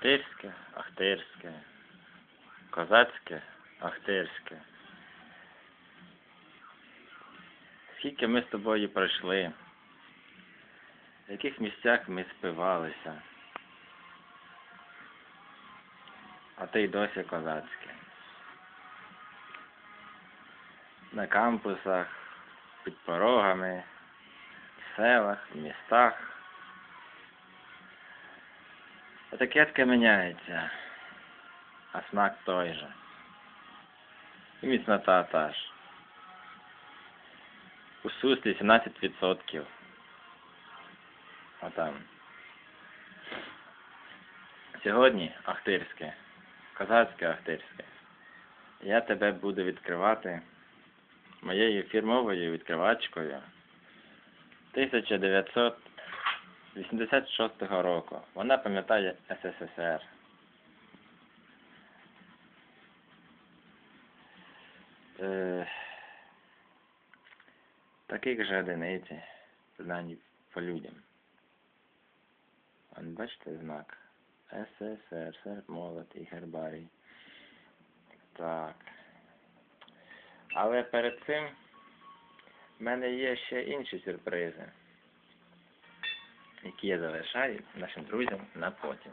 Ахтирське, Ахтирське, Козацьке, Ахтирське. Скільки ми з тобою пройшли, в яких місцях ми спивалися, а ти й досі козацьке. На кампусах, під порогами, в селах, в містах. Етикетка міняється, а смак той же. І міцнота та ж. У суслі 17%. Отам. Сьогодні Ахтирське, козацьке Ахтирське. Я тебе буду відкривати моєю фірмовою відкривачкою 1986 року. Вона пам'ятає СССР. Е, таких же одиниці, принаймні по людям. Вон, бачите знак? СССР, серп молот гербарій. Так. Але перед цим в мене є ще інші сюрпризи, які я залишаю нашим друзям на потім.